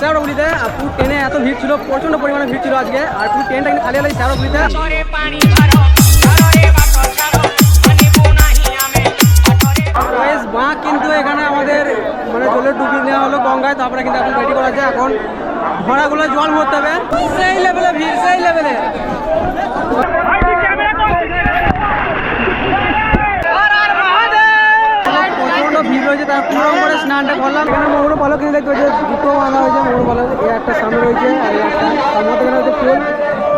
শ্যাওড়াগুলিতে আর পুরো ট্রেনে এত ভিড় ছিল প্রচণ্ড পরিমাণে ভিড় ছিল আজকে আর পুরো ট্রেনটা কিন্তু খালি হলো শ্যাওড়াগুলিতে তরে পানি ভরো তরে বাট ছাড়ো আনিবো নাহি আমি অটরে বেশ বাঁ কিন্তু এখানে আমাদের মানে জলে ডুবিয়ে নেওয়া হলো গঙ্গায় তারপরে কিন্তু এখন রেডি করা আছে। এখন ঘোড়াগুলো জল ভরতে হবে। সেই লেভেলে ভিড় সেই লেভেলে ভিড় রয়েছে, তার পুরো করে স্নানটা করলাম। এখানে মৌর ভালো কিন্তু দেখতে পাচ্ছি দুটো বাঁধা হয়েছে মৌর ভালো এই একটা সামনে রয়েছে, আর একটা মধ্যে এখানে হচ্ছে ফুল।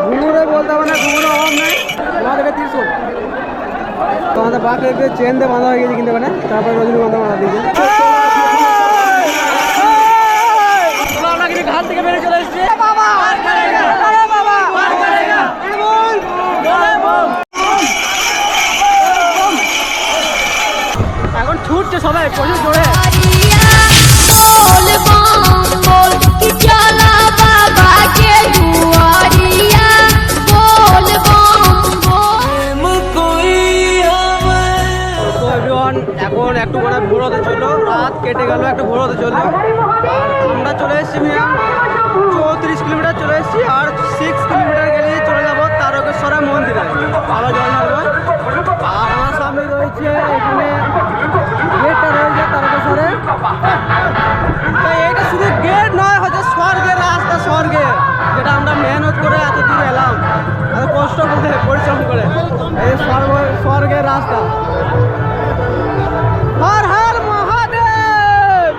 ঘুমুরে বলতে হবে না ঘুঙুরে অভাব নেই। আমাদের ত্রিশুল তো আমাদের বাঘ চেন দিয়ে বাঁধা হয়ে গেছে, কিন্তু এখানে তারপরে রজনীগন্ধা বাঁধা দিয়েছে। बोल তো এভরিওয়ান এখন একটু মানে ভোর হতে চলল। রাত কেটে গেল একটু ভোর হতে চলল। আমরা চলে এসেছি স্বর্গের রাস্তা। হর হর মহাদেব!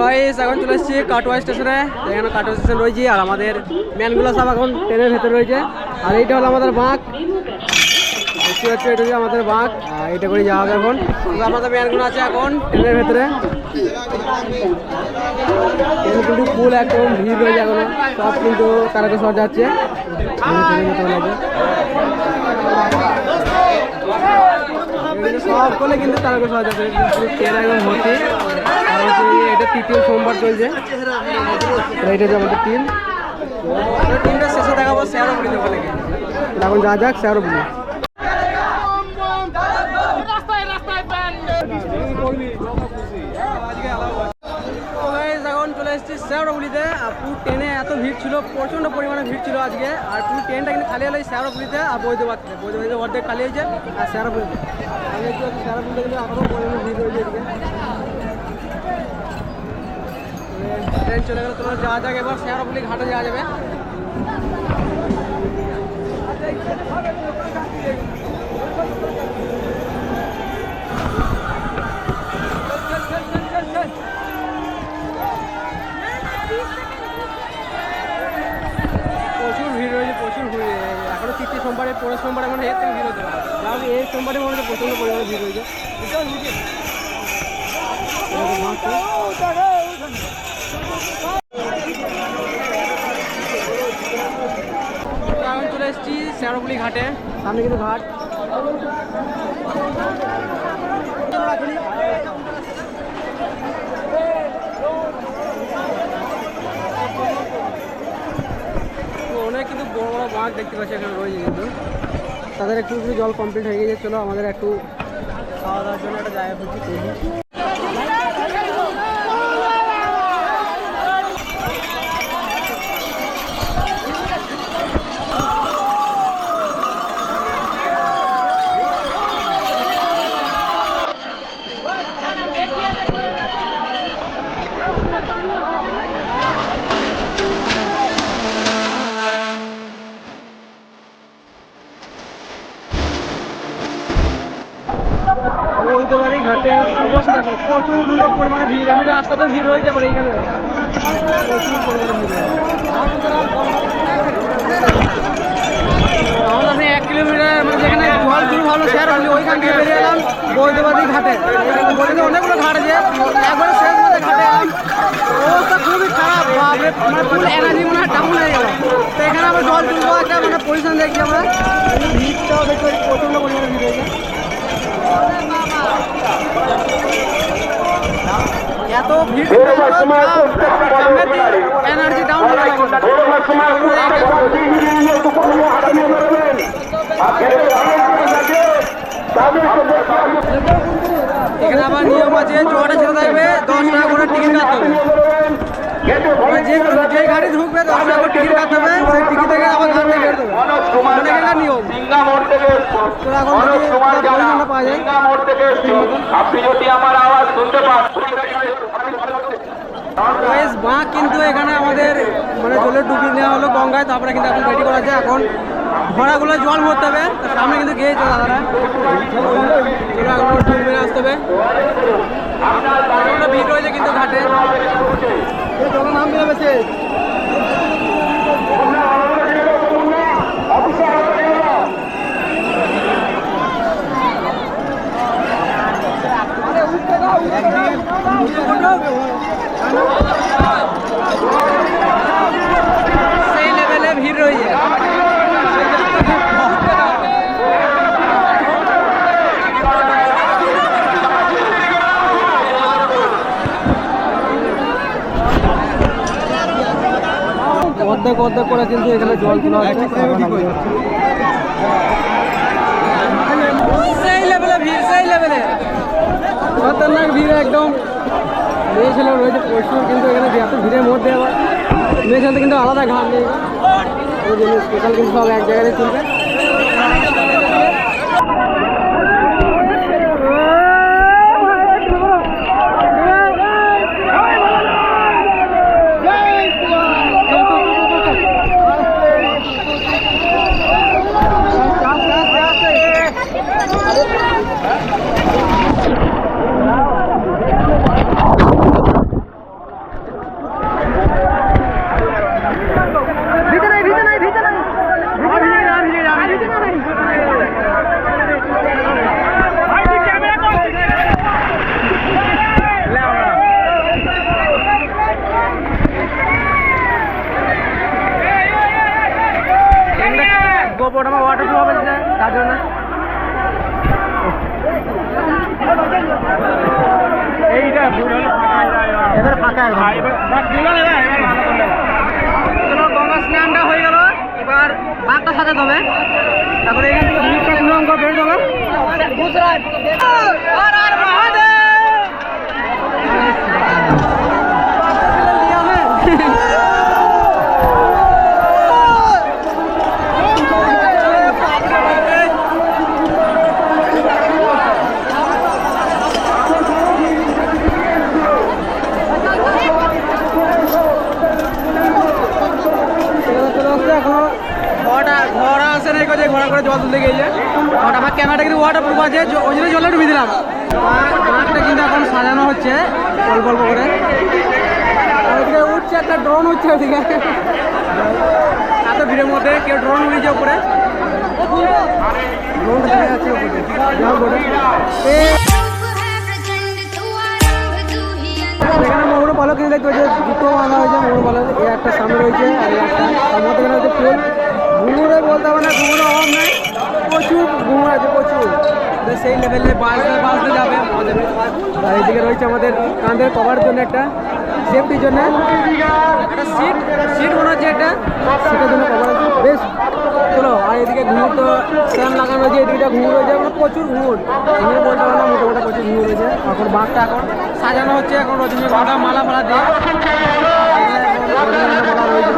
গাইস এখন চলে এসেছি কাটোয়া স্টেশনে। এখানে কাটোয়া স্টেশন রয়েছে আর আমাদের ম্যানগুলো সব এখন ট্রেনের ভেতরে রয়েছে। আর এইটা হলো আমাদের বাঁক দেখতে পাচ্ছি এটা হচ্ছে আমাদের বাঁক এটা করে যাওয়া হবে এখন। তো আমাদের ম্যানগুলো আছে এখন। ট্রেনের ভেতরে। ট্রেন কিন্তু ফুল একদম ভিড় রয়েছে এখনও। সব কিন্তু তারকেশ্বর যাচ্ছে ট্রেনের ভেতরে সব করলে কিন্তু তারকেশ্বর যাচ্ছে কিন্তু ট্রেন একদম ভর্তি। এটা তৃতীয় সোমবার চলছে। এটা হচ্ছে আমাদের টিম টিমটা শেষে দেখাবো শেয়ারও বলি দেবো এখন যা যাক শেয়ারও বলি আর পুরো ট্রেনে এত ভিড় ছিল, প্রচণ্ড পরিমাণে ভিড় ছিল আজকে, আর পুরো ট্রেনটা কিন্তু খালি হলো এই শেয়ারগুলিতে আর বৈদ্যবাদ থেকে। বৈদ্যবাদে অর্ধেক খালি হয়েছে, আর শেয়ারগুলিতে আমি একটু শেয়ারগুলিতে কিন্তু এখনও পরিমাণে ভিড় রয়েছে এদিকে ট্রেন চলে গেলে, তোমার যাওয়া যাক, এবার শেয়ারগুলি ঘাটে যাওয়া যাবে। সোমবারে পরের সোমবারে মানে এর থেকে ভিড় হতে পারে। এই সোমবারে মনে হচ্ছে প্রচণ্ড পরিমাণে ভিড়। তো এখন চলে এসেছি শ্যাওড়াপুলি ঘাটে। সামনে কিন্তু ঘাট। অনেক কিন্তু বড় বড় বাঁক দেখতে পাচ্ছি এখানে রয়েছে। তাদের একটু জল কমপ্লিট হয়ে গেছে চলো আমাদের একটু খাওয়া দাওয়ার জন্য একটা জায়গা খুঁজছি। পরিমাণে ভিড় আমি হয়ে যাবে এইখানে প্রচুর এক কিলোমিটার মানে যেখানে জল শুরু ভালো শেয়ার হলি ওইখান থেকে বেরিয়ে এলাম বৈদ্যবাদী ঘাটে বৈদ্যবাদী অনেকগুলো ঘাট আছে একবারে শেষ মধ্যে ঘাটে অবস্থা খুবই খারাপ বাপরে মানে ফুল এনার্জি মনে হয় ডাউন হয়ে গেল তো এখানে আমরা জল তুলবো একটা মানে পজিশন দেখছি আমরা ভিড়টাও দেখতে প্রচণ্ড পরিমাণে ভিড় হয়েছে এত ভিড় এনার্জি এখানে আবার নিয়ম আছে চটা ছেড়ে থাকবে দশ টাকা করে টিকিট কাটতে হবে। যে যে গাড়ি ঢুকবে করে টিকিট কাটতে হবে সেই টিকিট থেকে আবার গাড়ি বের দেবে মানে নিয়ম। পাওয়া যায়। আপনি যদি আমার আওয়াজ শুনতে পান বাঁক কিন্তু এখানে আমাদের মানে জলে ডুবিয়ে নেওয়া হলো গঙ্গায় তারপরে কিন্তু এখন রেডি করা আছে। এখন ঘোড়াগুলো জল ভরতে হবে সামনে কিন্তু গিয়েছে দাদারা। চলো এখন ডুব আসতে হবে। ভিড় রয়েছে কিন্তু ঘাটে। সেই লেভেলে ভিড় রয়েছে অর্ধেক অর্ধেক করে কিন্তু এখানে জল তোলা সেই লেভেলে ভিড় সেই লেভেলে খতরনাক ভিড় একদম। মেয়ে ছেলে রয়েছে প্রচুর কিন্তু এখানে এত ভিড়ের মধ্যে আবার মেয়ে ছেলে কিন্তু আলাদা ঘাট নেই। ওই জন্য স্পেশাল কিন্তু সব এক জায়গায় তুলবে গোপর আমার ওয়াটার প্রুফ আছে তার জন্য। এইটা এবার ফাঁকা গঙ্গা স্নানটা হয়ে গেল। এবার বাঘটা সাজাতে হবে তারপরে এখান থেকে অঙ্ক বের দেবে হর হর এখনও ঘোড়া ঘোড়া আসে না জল তুলতে গিয়েছে ওটা আমার ক্যামেরাটা কিন্তু ওয়াটার প্রুফ আছে ওই জন্য জলে ডুবি দিলাম। বাঁক- কিন্তু এখন সাজানো হচ্ছে অল্প অল্প করে। উঠছে একটা ড্রোন উঠছে ওদিকে এত ভিড়ের মধ্যে কেউ ড্রোন উড়িয়েছে উপরে। একটা সামনে রয়েছে, আর একটা ঘুঙুরে বলতে হবে না ঘুঙুরে অভাব নেই। প্রচুর ঘুঙুর আছে, প্রচুর। সেই লেভেলে বাঁচতে বাঁচতে যাবে আর এইদিকে রয়েছে আমাদের কাঁধের কভার জন্য একটা সেফটির জন্য। একটা সিট সিট মনে হচ্ছে একটা। সিটের জন্য কভার আছে। বেশ, চলো, আর এদিকে ঘুঙুর তো স্ট্যান্ড লাগানো হয়েছে এদিকে ঘুঙুর রয়েছে। মানে প্রচুর ঘুঙুর। ঘুঙুর বলতে হবে না, মোটামুটি প্রচুর ঘুঙুর রয়েছে। এখন বাঘটা এখন সাজানো হচ্ছে, এখন রজনীগন্ধা মালা ফালা দিয়ে। এখানে এখন রয়েছে।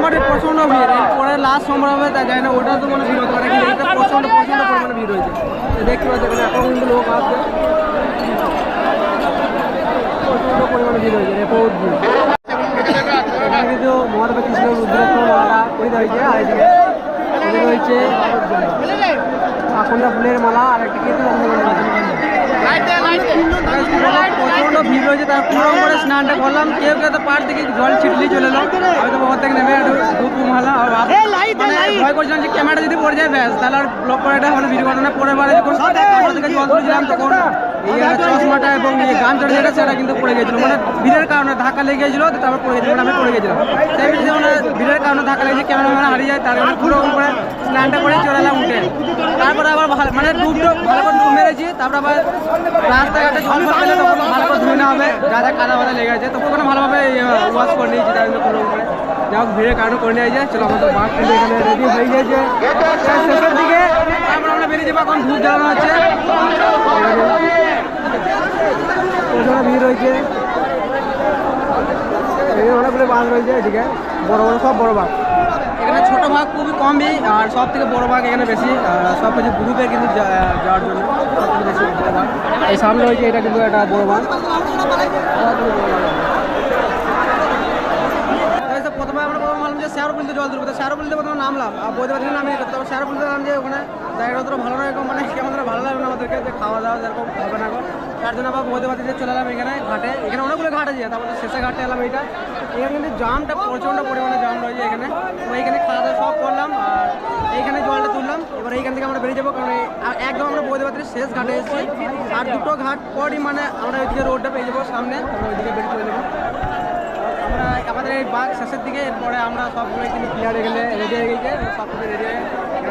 সোমবারে প্রচণ্ড ভিড়। পরে লাস্ট সোমবার হবে তা যায় না ওটা তো মানে ভিড় হতে পারে কিন্তু এটা প্রচণ্ড প্রচণ্ড পরিমাণে ভিড় হয়েছে। দেখতে পাচ্ছি এখানে এখন কিন্তু লোক আসছে। প্রচণ্ড পরিমাণে ভিড় হয়েছে রেকর্ড কিন্তু মহাদেব কৃষ্ণ রুদ্রাক্ষ মালা পরিধা হয়েছে, আর এদিকে রয়েছে আকন্ডা ফুলের মালা, আর একটা কেতু প্রচণ্ড ভিড় রয়েছে তার পুরো করে স্নানটা করলাম। কেউ কেউ তো পাড় থেকে জল ছিটলি চলে এলো। আমি তো থেকে নেমে একটু ধূপ মানে ভয় করছিলাম যে ক্যামেরা যদি পড়ে যায় ব্যাস। তাহলে আর ব্লক করাটা হলে ভিডিও ঘটনা পরে বারে যখন জল তুলছিলাম তখন এই চশমাটা এবং এই চড়ে যেটা, সেটা কিন্তু পড়ে গেছিল। মানে ভিড়ের কারণে ধাক্কা লেগে গেছিল তারপর পড়ে গেছিল মানে আমি পড়ে গেছিলাম সেই ভিড়ে মানে ভিড়ের কারণে ধাক্কা লেগেছে ক্যামেরা হারিয়ে যায়, তার কারণে পুরো করে স্নানটা করে চলে এলাম উঠে। তারপরে আবার ভালো মানে ডুবটো ভালো করে ডুব মেরেছি, তারপরে আবার রাস্তাঘাটে জল ফল পেলে তখন ভালো করে ধুয়ে নেওয়া হবে। যা যা কাদা বাদা লেগে আছে তখন ওখানে ভালোভাবে ওয়াশ করে নিয়েছি, তার জন্য কোনো করে যাই হোক, ভিড়ের কারণে করে নিয়ে যায় চলো আমাদের বাঘ কিন্তু এখানে রেডি হয়ে প্রায় শেষের দিকে তারপরে বেরিয়ে যাব, এখন ধূপ জ্বালানো হচ্ছে ভিড় রয়েছে। অনেকগুলো বাঘ রয়েছে এদিকে বড় বড়, সব বড় বাঘ এখানে ছোট ভাগ খুবই কমই আর সব থেকে বড় ভাগ এখানে বেশি সব কিছু গ্রুপে কিন্তু যাওয়ার জন্য এই সামনে রয়েছে, এটা কিন্তু একটা বড় ভাগ প্রথমে আমরা ভাবলাম যে শেয়ারপুলিতে জল তুলবো, তো শেয়ারপুলিতে প্রথমে নামলাম। আর বৈদ্যবাদী নামিয়ে তবে শেয়ারপুলিতে নাম যে ওখানে জায়গাটা অতটা ভালো নয় এরকম মানে কেমন ভালো লাগবে না আমাদেরকে, যে খাওয়া দাওয়া যেরকম হবে না। তার জন্য আবার বৈদ্যবাদীতে চলে এলাম এখানে ঘাটে। এখানে অনেকগুলো ঘাট আছে তারপরে শেষে ঘাটে এলাম এইটা। এখানে কিন্তু জামটা, প্রচণ্ড পরিমাণে জাম রয়েছে এখানে। তো এইখানে খাওয়া দাওয়া সব করলাম, আর এইখানে জলটা তুললাম। এবার এইখান থেকে আমরা বেরিয়ে যাব, কারণ একদম আমরা বৈদ্যবাদীর শেষ ঘাটে এসেছি। আর দুটো ঘাট পরই মানে আমরা ওইদিকে রোডটা পেয়ে যাব সামনে, আমরা ওইদিকে বেরিয়ে চলে যাব। আমরা আমাদের এই বাঘ শেষের দিকে, এরপরে আমরা সবগুলো কিন্তু ক্লিয়ার হয়ে গেলে রেডি হয়ে গেছে সব রেডি হয়ে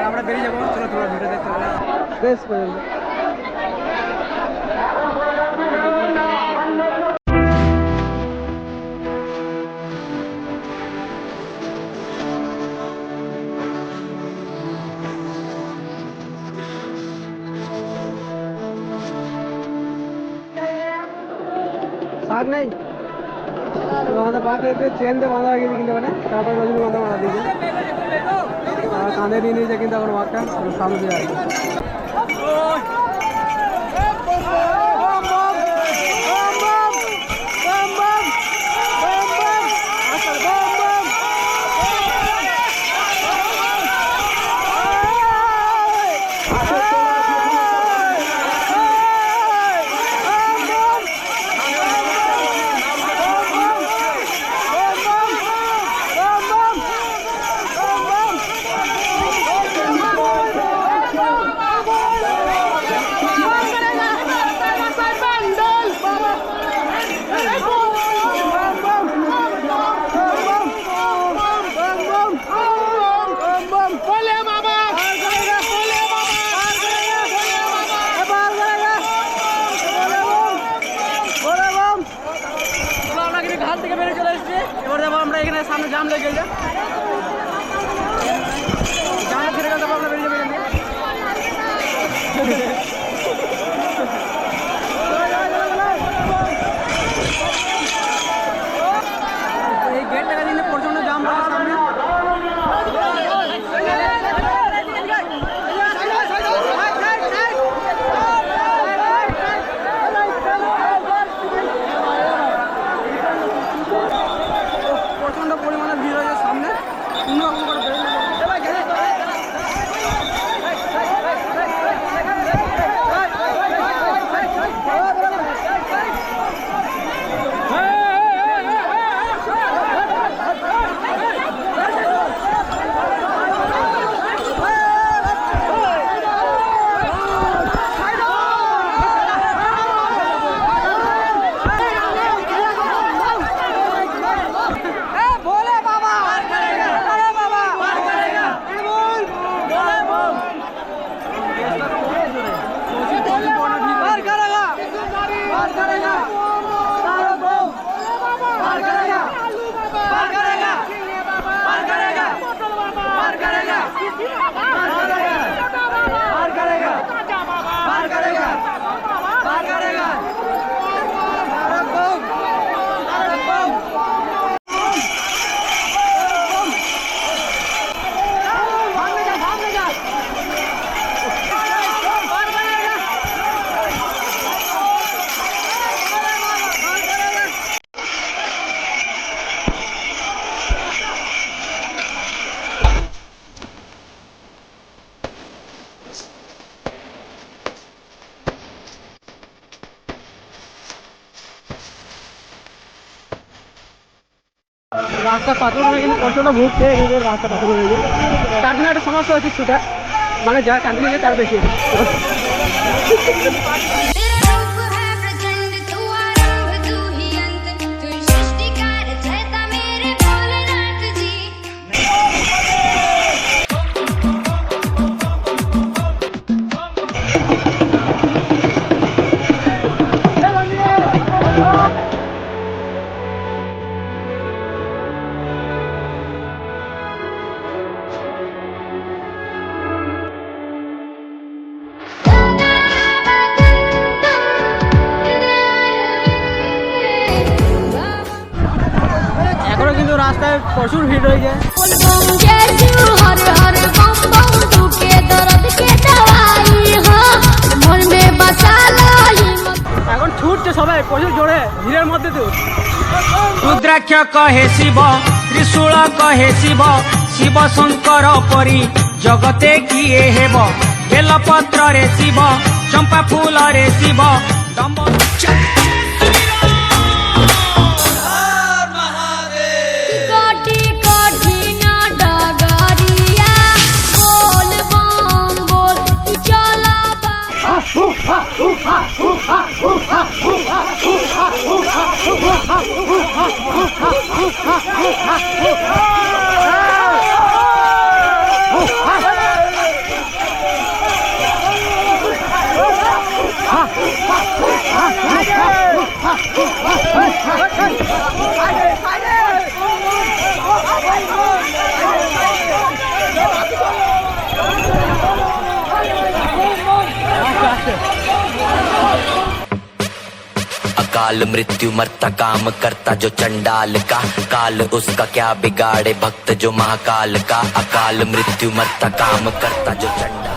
আমরা বেরিয়ে যাব চলো তোমরা ভিডিও দেখতে বেশ পর্যন্ত শাক নেই আমাদের চেন দিয়ে বাঁধা হয়ে গেছে কিন্তু মানে তারপরে রজনীগন্ধা বাঁধা দিয়েছে কাঁধে নিয়ে নিয়েছে কিন্তু এখন ওয়াকটা সামনে আছে। রাস্তা পাথর হয়ে গেছে প্রচণ্ড ভুগছে কিন্তু রাস্তা পাথর হয়ে গেছে তার জন্য একটা সমস্যা হচ্ছে সেটা মানে যা কান্ট্রি তার বেশি প্রচুর জোরে, ভিড়ের মধ্যে তো। রুদ্রাক্ষ কহে শিব, ত্রিশূল কহে শিব শিব শঙ্কর পরি, জগতে কিয়ে হেব? বেলপত্রে শিব, চম্পা ফুলরে শিব, দম্ব ハハハハハハ! अकाल मृत्यु मरता काम करता जो चंडाल का काल उसका क्या बिगाड़े भक्त जो महाकाल का अकाल मृत्यु मरता काम करता जो चंडाल।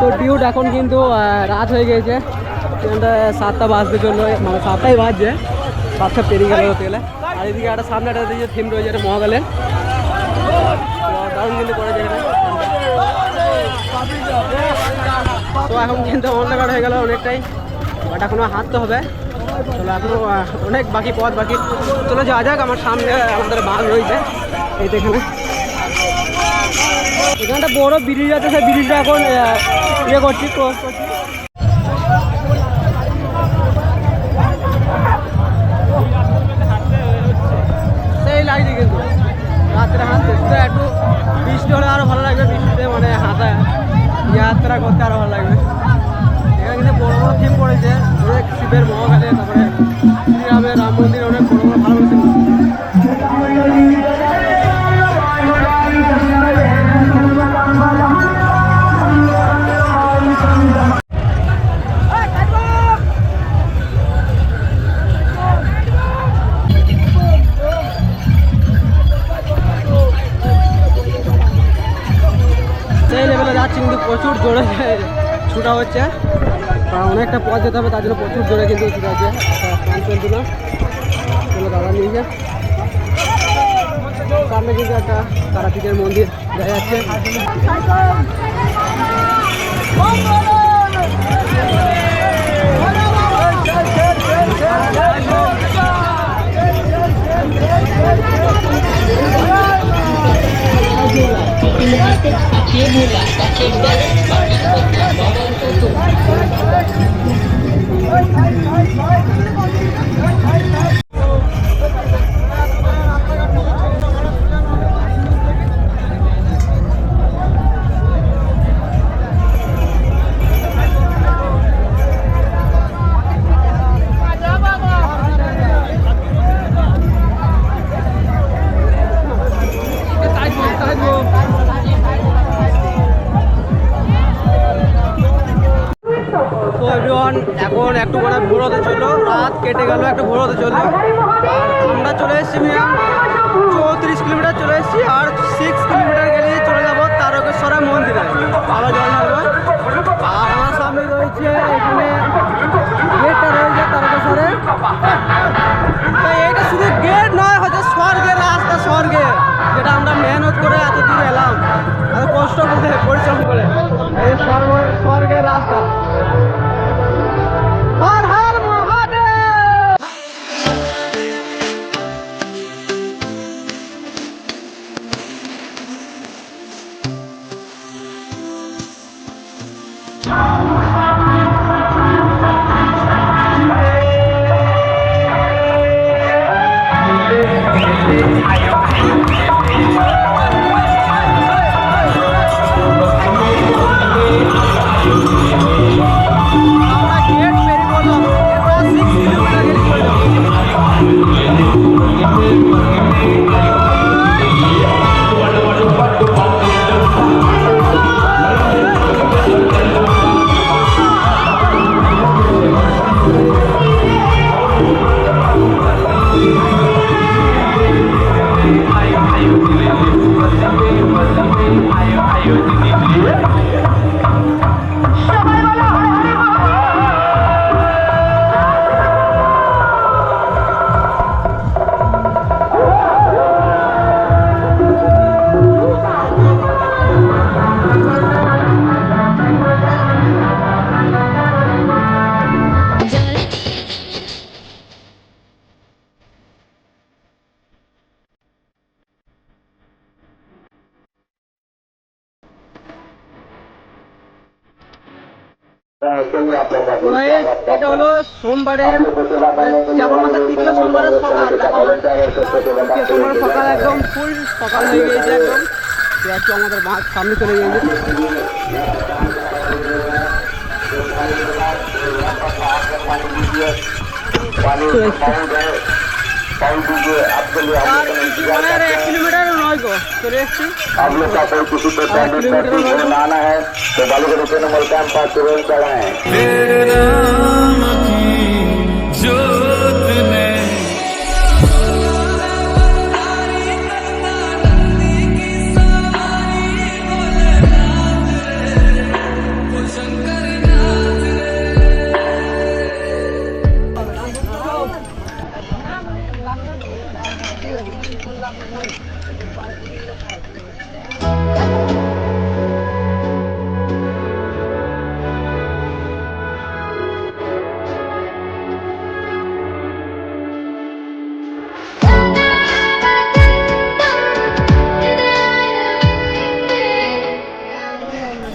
তো ডিউট এখন কিন্তু রাত হয়ে গিয়েছে ট্রেনটা সাতটা বাজতে চলল মানে সাতটাই বাজছে সাতটা পেরিয়ে গেল বলতে গেলে আর এদিকে একটা সামনে একটা দিকে থিম রয়েছে, এটা মহাগালের দারুণ কিন্তু করে যায় তো এখন কিন্তু অন্ধকার হয়ে গেল অনেকটাই বাট এখনও হাঁটতে হবে। চলো, এখনও অনেক বাকি পথ বাকি। চলো, যাওয়া যাক, আমার সামনে আমাদের বাঘ রয়েছে। এই তো এখানে এখানে একটা বড় ব্রিজ আছে, সেই ব্রিজটা এখন ইয়ে করছি, ক্রস করছি। ভালো লাগবে। এখানে কিন্তু বড় বড় থিম পড়েছে। শিবের মহাকালে তারপরে অনেকটা পথ যেতে হবে, তার জন্য প্রচুর জোরে কিন্তু ছুটা আছে দাদা নিয়ে যা সামনে কিন্তু একটা তারাপীঠের মন্দির দেখা যাচ্ছে। তো সোমবারে মাসের তৃতীয় সোমবারে সকাল তৃতীয় সোমবারে সকাল একদম ফুল সকাল হয়ে গিয়েছে একদম। আজকে আমাদের মাছ সামনে চলে গিয়েছে आना है तो बालू के नंबर कैंप पास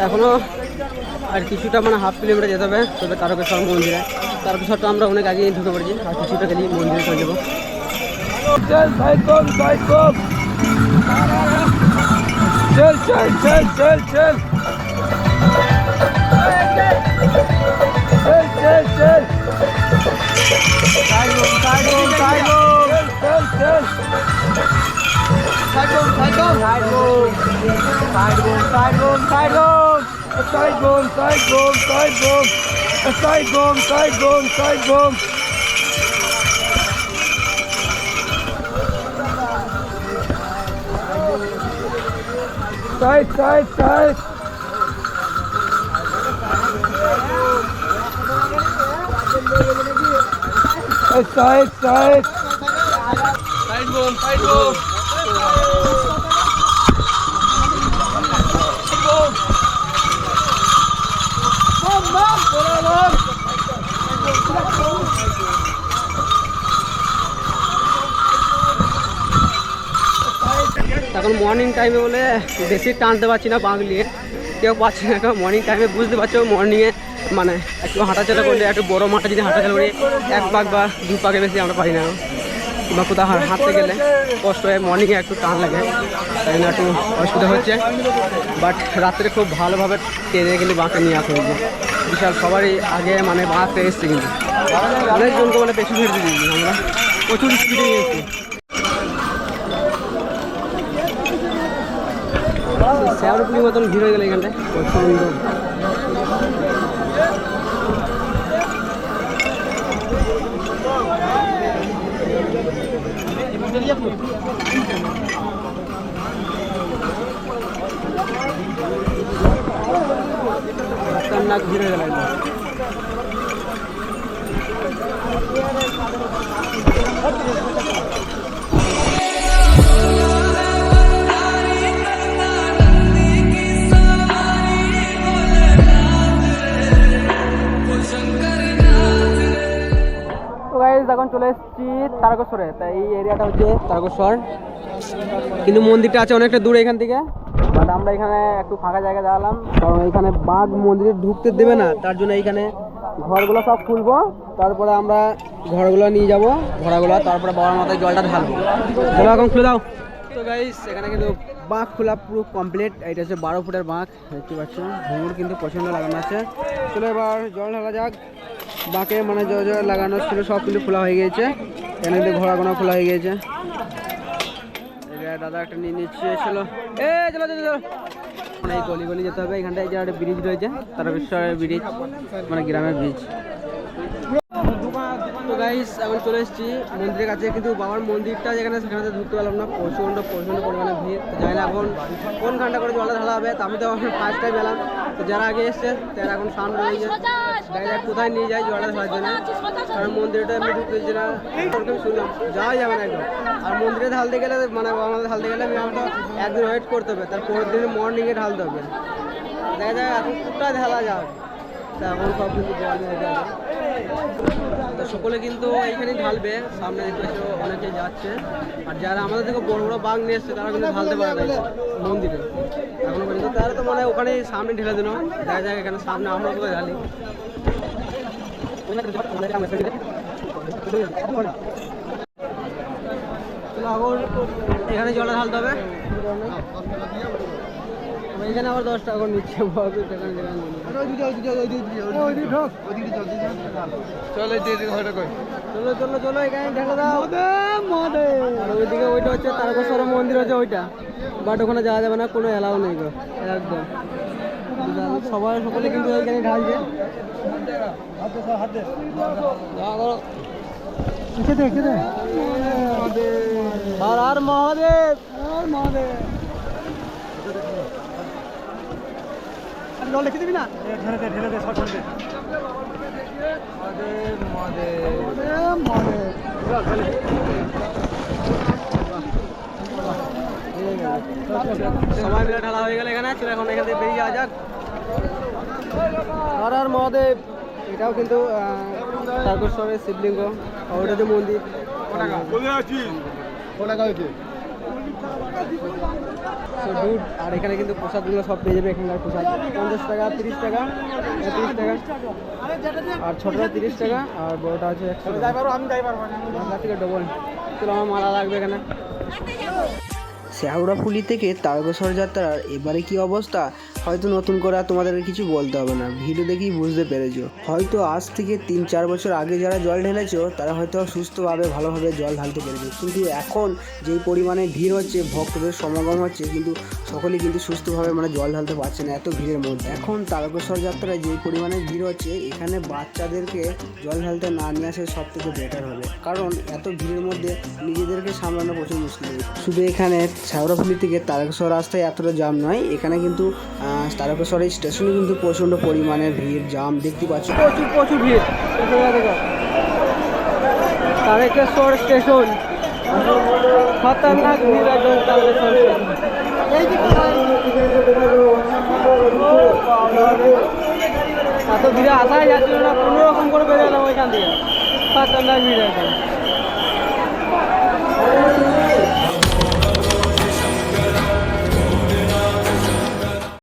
এখনও আর কিছুটা মানে হাফ কিলোমিটার যেতে হবে তবে তারকেশ্বর মন্দিরে। তারকেশ্বরটা আমরা অনেক আগেই ঢুকে পড়েছি। আর কিছুটা গেলেই মন্দিরে চলে যাব। চল চল চল চল চল। চল চল চল। Side Side boom, side boom. Side boom. Side boom, side boom, side boom. A side boom, side boom, side boom. A side boom, side boom, side boom. Side, side, side. A side, side. Side boom, side boom. এখন morning টাইমে বলে বেশি টানতে পারছি না নিয়ে। কেউ পাচ্ছে না এখন মর্নিং টাইমে বুঝতে পারছ মর্নিংয়ে মানে একটু হাঁটাচলা করলে, একটু বড় মাঠে যদি হাঁটাচলা করি, এক পাক বা দু পাকে বেশি আমরা পারি না। কিংবা কোথাও হাঁটতে গেলে কষ্ট হয় মর্নিংয়ে একটু টান লাগে, তাই না, একটু অসুবিধা হচ্ছে। বাট রাত্রে খুব ভালোভাবে টেনে কিন্তু বাঁকে নিয়ে আসা হয়েছে। বিশাল, সবারই আগে মানে বাঁকতে এসছে কিন্তু। অনেকজনকে মানে পেছন ফেলে দিয়েছি আমরা। প্রচুর স্পিডে নিয়ে এসেছি। শ্যাওড়পুলির মতন ভিড় হয়ে গেল এখানটায়। প্রচণ্ড खतरनाक गिरे लागला গেল একদম তো গাইজ এখন চলে এসেছি তারকেশ্বরে তাই এই এরিয়াটা হচ্ছে তারকেশ্বর। কিন্তু মন্দিরটা আছে অনেকটা দূরে এখান থেকে। বাট আমরা এখানে একটু ফাঁকা জায়গা দাঁড়ালাম। কারণ এখানে বাঘ মন্দিরে ঢুকতে দেবে না, তার জন্য এইখানে ঘরগুলো সব খুলবো। তারপরে আমরা ঘরগুলো নিয়ে যাব, ঘোড়াগুলো, তারপরে বাবার মাথায় জলটা ঢালবো। চলো এখন খুলে দাও। তো গাইস এখানে কিন্তু বাঁক খোলা পুরো কমপ্লিট এটা হচ্ছে বারো ফুটের বাঁক দেখতে পাচ্ছ। ঘুঙুর কিন্তু প্রচণ্ড লাগানো আছে। চলো এবার জল ঢালা যাক। বাঁকে মানে জয় জয় লাগানো ছিল, সব খোলা হয়ে গিয়েছে। এখানে ঘোড়া ঘোড়া খোলা হয়ে গিয়েছে। দাদা একটা নিয়ে নিচ্ছে, চলো। এ চলো চলো চলো। মানে এই গলি গলি যেতে হবে, এখানটায় যে একটা ব্রিজ রয়েছে, তারকেশ্বরের ব্রিজ মানে গ্রামের ব্রিজ তো গাইস এখন চলে এসেছি মন্দিরের কাছে কিন্তু বাবার মন্দিরটা যেখানে সেখানে তো ঢুকতে পারলাম না প্রচণ্ড প্রচণ্ড পরিমাণে ভিড়। তো জানি না এখন কোন ঘণ্টা করে জলটা ঢালা হবে তো আমি তো এখন ফার্স্ট টাইম এলাম। তো যারা আগে এসছে তারা এখন সামনে রয়েছে ডাইরেক্ট কোথায় নিয়ে যায় জলটা ঢালার জন্য? কারণ মন্দিরটা আমি ঢুকতে না। ওরকম শুনলাম যাওয়া যাবে না একদম। আর মন্দিরে ঢালতে গেলে মানে বাবা মাদের ঢালতে গেলে মিনিমামটা একদিন ওয়েট করতে হবে তার পরের দিন মর্নিংয়ে ঢালতে হবে। দেখা যায় এখন কোথায় ঢালা যাবে। তা এখন সব কিছু জল নিয়ে যাবে সকলে কিন্তু এইখানেই ঢালবে, সামনে দেখতে পাচ্ছ অনেকে যাচ্ছে। আর যারা আমাদের থেকে বড় বড় বাঘ নিয়ে এসছে তারা কিন্তু ঢালতে পারে না মন্দিরে। এখনও পর্যন্ত তারা তো মানে ওখানে সামনে ঢেলে দিল। দেখা যায় এখানে সামনে আমরা কোথায় ঢালি। এখানে জলে ঢালতে হবে। এখানে আবার দশ টাকা করে নিচ্ছে বড় সেখানে চলো চলো চলো এখানে ঢেলে দাও। আর ওইদিকে ওইটা হচ্ছে তারকেশ্বর মন্দির হচ্ছে ওইটা। বাট ওখানে যাওয়া যাবে না কোনো এলাও নেই গো একদম। সবাই সকলে কিন্তু ওইখানে ঢালছে। আর আর মহাদেব। আর মহাদেব। জল লিখে দিবি না? ঢেলে দে ঢেলে দে সব ঢেলে দে। সবাই মিলে ঢালা হয়ে গেলে এখানে চলে এখন এখান থেকে বেরিয়ে যাওয়া যাক। হর হর মহাদেব এটাও কিন্তু তারকেশ্বরের শিবলিঙ্গ আর ওটা যে মন্দির। So, ডুড আর এখানে কিন্তু প্রসাদগুলো সব পেয়ে যাবে এখানকার প্রসাদ পঞ্চাশ টাকা তিরিশ টাকা তিরিশ টাকা আর ছোটটা তিরিশ টাকা আর বড়টা আছে একশো থেকে ডবল চলো আমার মালা লাগবে এখানে। শেহাউড়াফুলি থেকে তারকেশ্বর যাত্রার এবারে কি অবস্থা? হয়তো নতুন করে তোমাদের কিছু বলতে হবে না। ভিডিও দেখেই বুঝতে পেরেছ। হয়তো আজ থেকে তিন চার বছর আগে যারা জল ঢেলেছো, তারা হয়তো সুস্থভাবে, ভালোভাবে জল ঢালতে পেরেছে। কিন্তু এখন যেই পরিমাণে ভিড় হচ্ছে, ভক্তদের সমাগম হচ্ছে, কিন্তু সকলেই কিন্তু সুস্থভাবে মানে জল ঢালতে পারছে না এত ভিড়ের মধ্যে। এখন তারকেশ্বর যাত্রায় যেই পরিমাণে ভিড় হচ্ছে, এখানে বাচ্চাদেরকে জল ঢালতে না নিয়ে আসে সব থেকে বেটার হবে। কারণ এত ভিড়ের মধ্যে নিজেদেরকে সামলানো প্রচুর মুশকিল শুধু এখানে শ্যাওড়াফুলি থেকে তারকেশ্বর রাস্তায় এতটা জাম নয়। এখানে কিন্তু তারকেশ্বর এই স্টেশনে কিন্তু প্রচণ্ড পরিমাণে ভিড় জাম দেখতে পাচ্ছ। প্রচুর প্রচুর ভিড়। তারকেশ্বর স্টেশন খতরনাক ভিড় একদম তারকেশ্বর এত ভিড়ে আসাই যাচ্ছিল না, কোনো রকম করে বেরোলাম ওইখান থেকে। খতরনাক ভিড় একদম